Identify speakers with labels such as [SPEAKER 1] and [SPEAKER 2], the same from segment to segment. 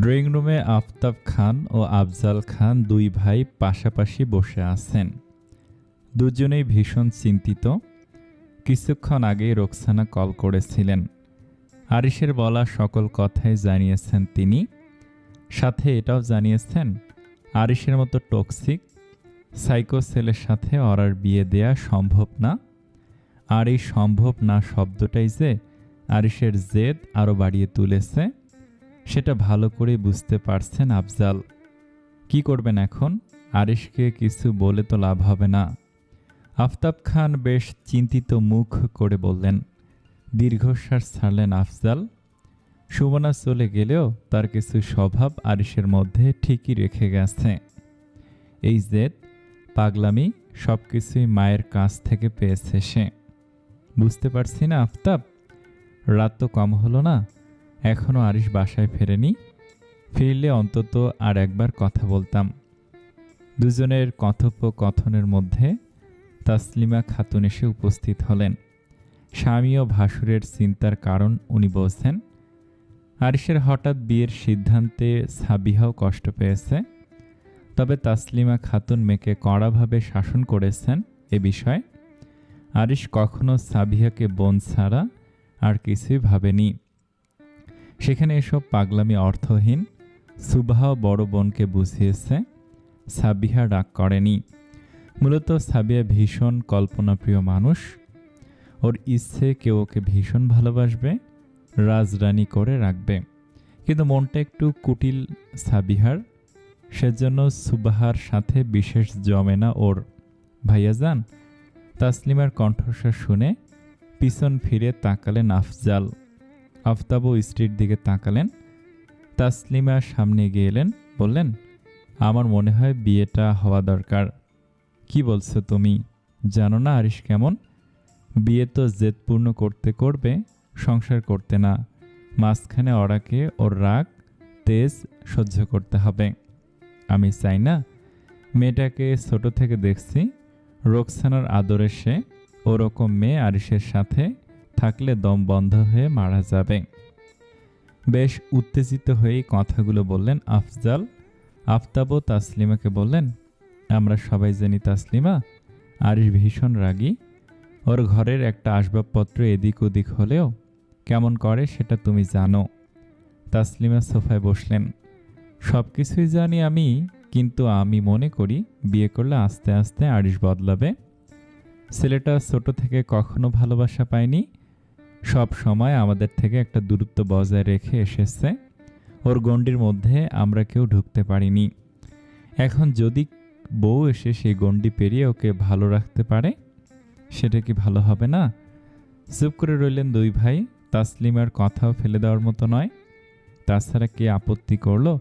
[SPEAKER 1] Drawing রুমে আফতাব খান ও আফজাল খান দুই ভাই পাশাপাশি বসে আছেন। দুজনেই ভীষণ চিন্তিত। কিছুক্ষণ আগেই রোকসানা কল করেছিলেন। আরিসের বলা সকল কথাই জানিয়েছেন তিনি। সাথে এটাও জানিয়েছেন আরিসের মতো টক্সিক সাইকো ছেলের সাথে অরার বিয়ে দেয়া সম্ভব না। আর এই সম্ভব না শব্দটাই যে আরিসের জেদ আরও বাড়িয়ে তুলেছে। সেটা ভালো করে বুঝতে পারছেন আফজাল। কি করবেন এখন? আরিশকে কিছু বলে তো লাভ হবে না। আফতাব খান বেশ চিন্তিত মুখ করে বললেন, দীর্ঘশ্বাস ছাড়লেন আফজাল। সুমনা চলে গেলেও তার কিছু স্বভাব আরিশের মধ্যে ঠিকই রেখে গেছে। এই জেদ পাগলামি সব কিছুই মায়ের কাছ থেকে পেয়েছে সে। বুঝতে পারছি না আফতাব? রাত তো কম হলো না। এখনও আরিশ বাসায় ফেরেনি। ফিরলে অন্তত আর একবার কথা বলতাম। দুজনের কথোপকথনের মধ্যে তাসলিমা খাতুন এসে উপস্থিত হলেন। স্বামী ও ভাসুরের চিন্তার কারণ উনি বলছেন আরিসের হঠাৎ বিয়ের সিদ্ধান্তে সাবিহাও কষ্ট পেয়েছে। তবে তাসলিমা খাতুন মেয়েকে কড়াভাবে শাসন করেছেন এ বিষয়ে। আরিশ কখনো সাবিহাকে বোন ছাড়া আর কিছুই ভাবেনি। সেখানে এসব পাগলামি অর্থহীন। সুবাহ বড় বোনকে বুঝিয়েছে, সাবিহা রাগ করেনি। মূলত সাবিয়া ভীষণ কল্পনাপ্রিয় মানুষ। ওর ইচ্ছে কেউ ওকে ভীষণ ভালোবাসবে, রাজরানী করে রাখবে। কিন্তু মনটা একটু কুটিল সাবিহার। সেজন্য সুবাহার সাথে বিশেষ জমে না ওর। ভাইয়াজান, তাসলিমার কণ্ঠস্বর শুনে পিছন ফিরে তাকালেন আফজাল। আফতাবও স্ত্রীর দিকে তাকালেন। তাসলিমা সামনে এগিয়ে এলেন, বললেন, আমার মনে হয় বিয়েটা হওয়া দরকার। কি বলছো তুমি? জানো না আরিস কেমন? বিয়ে তো জেদপূর্ণ করতে করবে, সংসার করতে না। মাঝখানে অরাকে ওর রাগ, তেজ সহ্য করতে হবে। আমি চাই না, মেয়েটাকে ছোট থেকে দেখছি। রোকসানার আদরে সে ওরকম মেয়ে আরিসের সাথে থাকলে দম বন্ধ হয়ে মারা যাবে। বেশ উত্তেজিত হয়েই কথাগুলো বললেন আফজাল। আফতাবও তাসলিমাকে বললেন, আমরা সবাই জানি তাসলিমা আরিস ভীষণ রাগী। ওর ঘরের একটা আসবাবপত্র এদিক ওদিক হলেও কেমন করে সেটা তুমি জানো। তাসলিমা সোফায় বসলেন, সব কিছুই জানি আমি, কিন্তু আমি মনে করি বিয়ে করলে আস্তে আস্তে আরিস বদলাবে। ছেলেটা ছোট থেকে কখনো ভালোবাসা পায়নি সব সময় আমাদের থেকে একটা দূরত্ব বজায় রেখে এসেছে। ওর গণ্ডির মধ্যে আমরা কেউ ঢুকতে পারিনি। এখন যদি বউ এসে সেই গণ্ডি পেরিয়ে ওকে ভালো রাখতে পারে, সেটা কি ভালো হবে না? চুপ করে রইলেন দুই ভাই, তাসলিমার কথাও ফেলে দেওয়ার মতো নয়। তাছাড়া কে আপত্তি করল?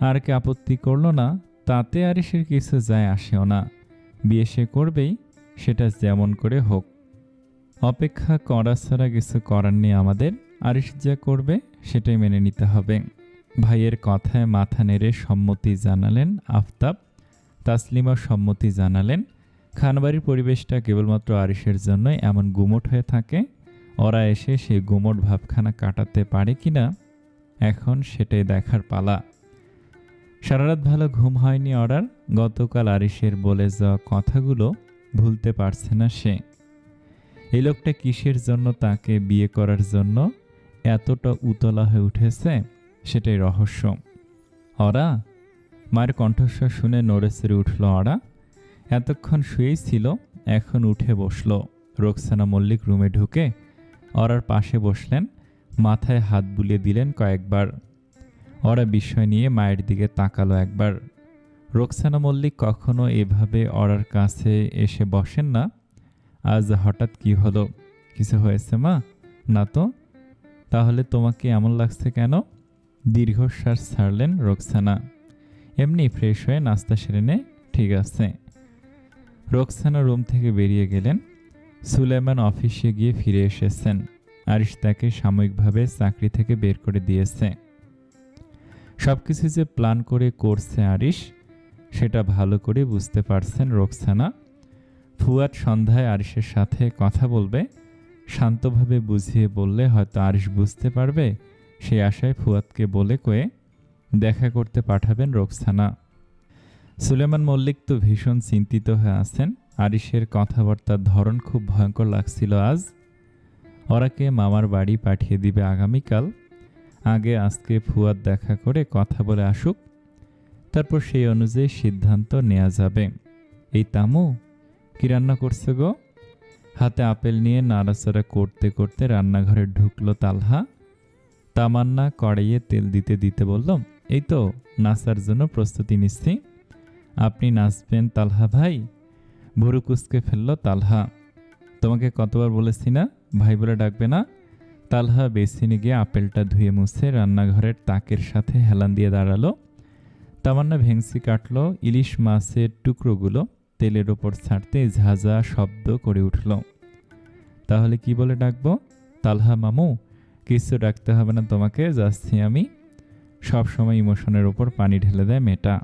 [SPEAKER 1] আর কে আপত্তি করল না, তাতে আর সে কিছু যায় আসেও না। বিয়ে সে করবেই, সেটা যেমন করে হোক। অপেক্ষা করা ছাড়া কিছু করার নেই আমাদের। আরিস যা করবে সেটাই মেনে নিতে হবে। ভাইয়ের কথায় মাথা নেড়ে সম্মতি জানালেন আফতাব। তাসলিমা সম্মতি জানালেন। খানবাড়ির পরিবেশটা কেবলমাত্র আরিসের জন্যই এমন গুমট হয়ে থাকে। ওরা এসে সেই গুমট ভাবখানা কাটাতে পারে কি না এখন সেটাই দেখার পালা। সারারাত ভালো ঘুম হয়নি অর্ডার গতকাল আরিসের বলে যাওয়া কথাগুলো ভুলতে পারছে না সে। এই লোকটা কিসের জন্য তাকে বিয়ে করার জন্য এতটা উতলা হয়ে উঠেছে? সেটাই রহস্য। অরা, মায়ের কণ্ঠস্বর শুনে নড়েসেরে উঠল অরা। এতক্ষণ শুয়েই ছিল, এখন উঠে বসল। রোকসানা মল্লিক রুমে ঢুকে অরার পাশে বসলেন, মাথায় হাত বুলিয়ে দিলেন কয়েকবার। ওরা বিষয় নিয়ে মায়ের দিকে তাকালো একবার। রোকসানা মল্লিক কখনো এভাবে অরার কাছে এসে বসেন না। আজ হঠাৎ কি হলো? কিছু হয়েছে মা? না তো? তাহলে তোমাকে এমন লাগছে কেন? দীর্ঘশ্বাস ছাড়লেন রোকসানা। এমনি ফ্রেশ হয়ে নাস্তা সেরে নে, ঠিক আছে। রোকসানা রুম থেকে বেরিয়ে গেলেন। সুলেমান অফিসে গিয়ে ফিরে এসেছেন। আরিশ তাকে সাময়িকভাবে চাকরি থেকে বের করে দিয়েছে। সব কিছু যে প্ল্যান করে করছে আরিশ, সেটা ভালো করে বুঝতে পারছেন রোকসানা। ফুয়াদ সন্ধ্যায় আরিশের সাথে কথা বলবে, শান্তভাবে বুঝিয়ে বললে হয়তো আরিশ বুঝতে পারবে, সেই আশায় ফুয়াদকে বলে কয়ে দেখা করতে পাঠাবেন রোকসানা। সুলেমান মল্লিক তো ভীষণ চিন্তিত হয়ে আছেন। আরিসের কথাবার্তার ধরন খুব ভয়ঙ্কর লাগছিল আজ। ওরাকে মামার বাড়ি পাঠিয়ে দিবে আগামীকাল। আগে আজকে ফুয়াদ দেখা করে কথা বলে আসুক। তারপর সেই অনুযায়ী সিদ্ধান্ত নেওয়া যাবে। এই তামু কি রান্না করছে গো? হাতে আপেল নিয়ে নাড়াচাড়া করতে করতে রান্নাঘরে ঢুকলো তালহা। তামান্না কড়াইয়ে তেল দিতে দিতে বলল, এই তো, নাচার জন্য প্রস্তুতি নিচ্ছি। আপনি নাচবেন তালহা ভাই? ভুরু কুচকে ফেলল তালহা। তোমাকে কতবার বলেছি না? ভাই বলে ডাকবে না? তালহা বেসিনে গিয়ে আপেলটা ধুয়ে মুছে রান্নাঘরের তাকের সাথে হেলান দিয়ে দাঁড়াল। তামান্না ভেংসি কাটলো, ইলিশ মাছের টুকরোগুলো তেলের ওপর ছাড়তে ঝাঁঝা শব্দ করে উঠল। তাহলে কি বলে ডাকবো? তালহা মামু, কিছু ডাকতে হবে না তোমাকে, যাচ্ছি আমি। সব সময় ইমোশনের ওপর পানি ঢেলে দেয় মেয়েটা।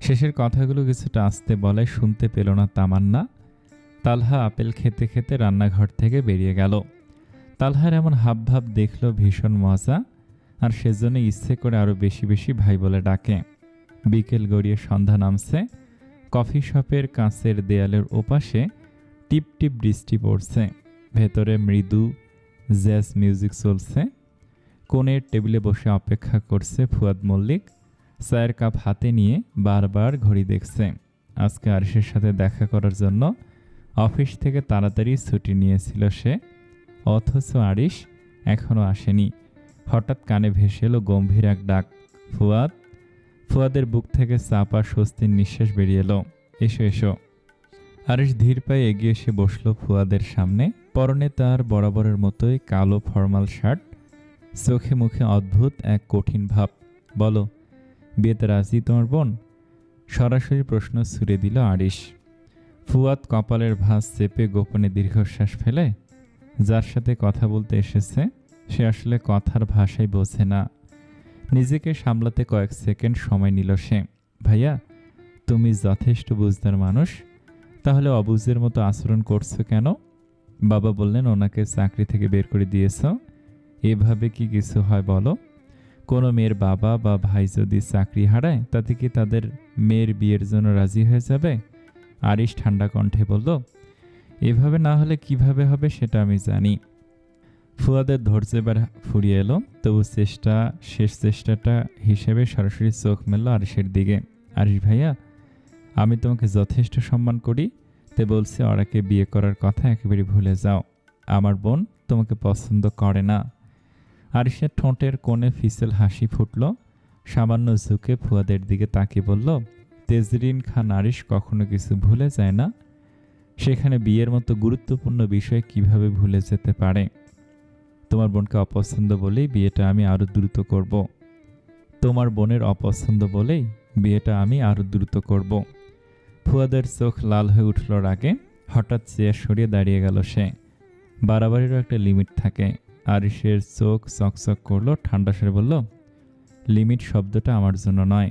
[SPEAKER 1] শেষের কথাগুলো কিছুটা আস্তে বলায় শুনতে পেল না তামান্না। তালহা আপেল খেতে খেতে রান্নাঘর থেকে বেরিয়ে গেল। তালহার এমন হাবভাব দেখল ভীষণ মজা, আর সেজন্য ইচ্ছে করে আরও বেশি বেশি ভাই বলে ডাকে। বিকেল গড়িয়ে সন্ধ্যা নামছে। কফি শপের কাঁচের দেয়ালের ওপাশে টিপ টিপ বৃষ্টি পড়ছে। ভেতরে মৃদু জ্যাজ মিউজিক চলছে। কোণের টেবিলে বসে অপেক্ষা করছে ফুয়াদ মল্লিক। চায়ের কাপ হাতে নিয়ে বারবার ঘড়ি দেখছে। আজকে আরিসের সাথে দেখা করার জন্য অফিস থেকে তাড়াতাড়ি ছুটি নিয়েছিল সে। অথচ আরিস এখনও আসেনি। হঠাৎ কানে ভেসে এলো গম্ভীর এক ডাক। ফুয়াদ? ফুয়াদের বুক থেকে চাপা স্বস্তির নিঃশ্বাস বেরিয়ে এলো। এসো এসো। আরিস ধীর পায়ে এগিয়ে এসে বসল ফুয়াদের সামনে। পরনে তার বরাবরের মতোই কালো ফর্মাল শার্ট। চোখে মুখে অদ্ভুত এক কঠিন ভাব। বলো, বিয়েতে রাজি তোমার বোন? সরাসরি প্রশ্ন ছুড়ে দিল আরিস ফুয়াদ কপালের ভাঁজ চেপে গোপনে দীর্ঘশ্বাস ফেলে। যার সাথে কথা বলতে এসেছে, সে আসলে কথার ভাষাই বোঝে না। নিজেকে সামলাতে কয়েক সেকেন্ড সময় নিল সে। ভাইয়া, তুমি যথেষ্ট বুঝদার মানুষ, তাহলে অবুঝের মতো আচরণ করছ কেন? বাবা বললেন, ওনাকে চাকরি থেকে বের করে দিয়েছ। এভাবে কি কিছু হয় বলো? কোনো মেয়ের বাবা বা ভাই যদি চাকরি হারায়, তাতে কি তাদের মেয়ের বিয়ের জন্য রাজি হয়ে যাবে? আরিস ঠান্ডা কণ্ঠে বলল, এভাবে না হলে কীভাবে হবে সেটা আমি জানি। ফুয়াদের ধৈর্য এবার ফুরিয়ে এলো। তবু চেষ্টা, শেষ চেষ্টাটা হিসেবে সরাসরি চোখ মেলল আরিসের দিকে। আরিস ভাইয়া, আমি তোমাকে যথেষ্ট সম্মান করি, তে বলছে ওরাকে বিয়ে করার কথা একেবারে ভুলে যাও। আমার বোন তোমাকে পছন্দ করে না। আরিসের ঠোঁটের কোণে ফিসেল হাসি ফুটল। সামান্য ঝুঁকে ফুয়াদের দিকে তাকিয়ে বলল, তেজরিন খান আরিস কখনো কিছু ভুলে যায় না? সেখানে বিয়ের মতো গুরুত্বপূর্ণ বিষয় কীভাবে ভুলে যেতে পারে? তোমার বোনকে অপছন্দ বলেই বিয়েটা আমি আরও দ্রুত করব। তোমার বোনের অপছন্দ বলেই বিয়েটা আমি আরও দ্রুত করব। ফুয়াদের চোখ লাল হয়ে উঠল আগে হঠাৎ চেয়ার সরিয়ে দাঁড়িয়ে গেল সে। বাড়াবাড়িরও একটা লিমিট থাকে। আরিসের চোখ চকচক করল, ঠান্ডা সরে বলল, লিমিট শব্দটা আমার জন্য নয়।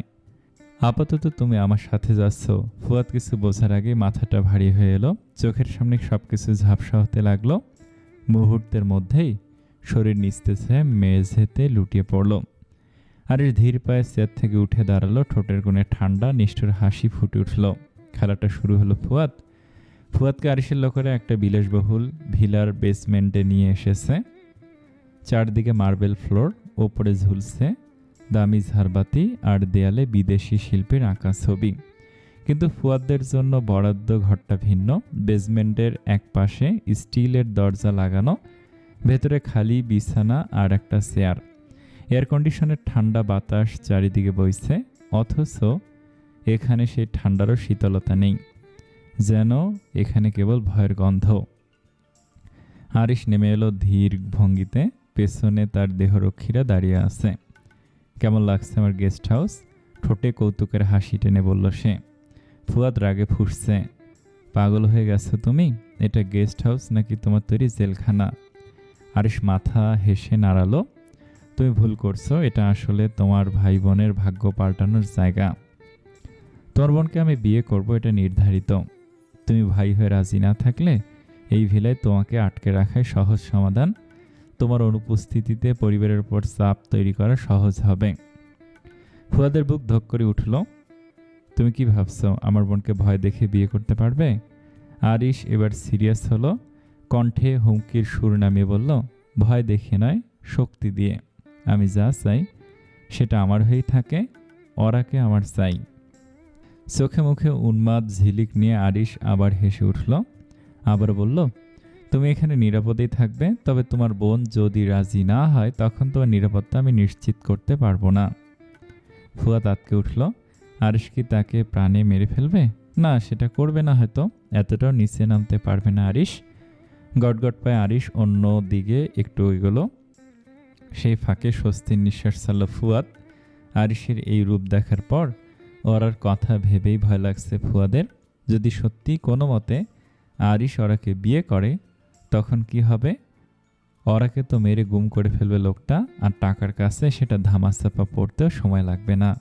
[SPEAKER 1] আপাতত তুমি আমার সাথে যাচ্ছ। ফুয়াদ কিছু বোঝার আগে মাথাটা ভারী হয়ে এলো। চোখের সামনে সব কিছু ঝাপসা হতে লাগল। মুহূর্তের মধ্যেই শরীর নিস্তেছে মেঝেতে লুটিয়ে পড়ল। আরিস ধীর পায়ে চেয়ার থেকে উঠে দাঁড়াল, ঠোঁটের কোণে ঠান্ডা, নিষ্ঠুর হাসি ফুটে উঠল। খেলাটা শুরু হলো ফুয়াদ। ফুয়াদকে আরিসের লোকেরা একটা বিলাসবহুল ভিলার বেসমেন্টে নিয়ে এসেছে। চারদিকে মার্বেল ফ্লোর, ওপরে ঝুলছে দামি ঝাড়বাতি আর দেয়ালে বিদেশি শিল্পীর আঁকা ছবি। কিন্তু ফুয়াদদের জন্য বরাদ্দ ঘরটা ভিন্ন। বেসমেন্টের এক পাশে স্টিলের দরজা লাগানো ভেতরে খালি, বিছানা আর একটা চেয়ার। এয়ার কন্ডিশনের ঠান্ডা বাতাস চারিদিকে বইছে, অথচ এখানে সেই ঠান্ডারও শীতলতা নেই, যেন এখানে কেবল ভয়ের গন্ধ। আরিস নেমে এলো ধীর ভঙ্গিতে, পেছনে তার দেহরক্ষীরা দাঁড়িয়ে আছে। কেমন লাগছে আমার গেস্ট হাউস? ঠোঁটে কৌতুকের হাসি টেনে বলল সে। ফুয়াদ রাগে ফুসছে। পাগল হয়ে গেছো তুমি? এটা গেস্ট হাউস নাকি তোমার তৈরি জেলখানা? আরিস মাথা হেসে নাড়ালো, তুমি ভুল করছ, এটা আসলে তোমার ভাই বোনের ভাগ্য পাল্টানোর জায়গা। তোমার বোনকে আমি বিয়ে করব, এটা নির্ধারিত। তুমি ভাই হয়ে রাজি না থাকলে এই ভিলায় তোমাকে আটকে রাখাই সহজ সমাধান। তোমার অনুপস্থিতিতে পরিবারের উপর চাপ তৈরি করা সহজ হবে। ফুয়াদের বুক ধক করে উঠল, তুমি কি ভাবছ, আমার বোনকে ভয় দেখে বিয়ে করতে পারবে? আরিশ এবার সিরিয়াস হলো কণ্ঠে হুমকির সুর নামিয়ে বলল, ভয় দেখে নয়, শক্তি দিয়ে। আমি যা চাই, সেটা আমার হয়েই থাকে, ওরাকে আমার চাই। চোখে মুখে উন্মাদ ঝিলিক নিয়ে আরিশ আবার হেসে উঠল, আবার বলল, তুমি এখানে নিরাপদেই থাকবে, তবে তোমার বোন যদি রাজি না হয়, তখন তোমার নিরাপত্তা আমি নিশ্চিত করতে পারব না। ফুয়া তাতকে উঠল, আরিশ কি তাকে প্রাণে মেরে ফেলবে? না, সেটা করবে না হয়তো, এতটাও নিচে নামতে পারবে না আরিশ। গটগট পায়ে আরিশ অন্য দিকে একটু এগোলো। সেই ফাঁকে স্বস্তির নিঃশ্বাস ছাড়ল ফুয়াদ। আরিশের এই রূপ দেখার পর ওরার কথা ভেবেই ভয় লাগছে ফুয়াদের। যদি সত্যি কোনো মতে আরিশ ওরাকে বিয়ে করে, তখন কি হবে? ওরাকে তো মেরে গুম করে ফেলবে লোকটা, আর টাকার কাছে সেটা ধামাচাপা পড়তেও সময় লাগবে না।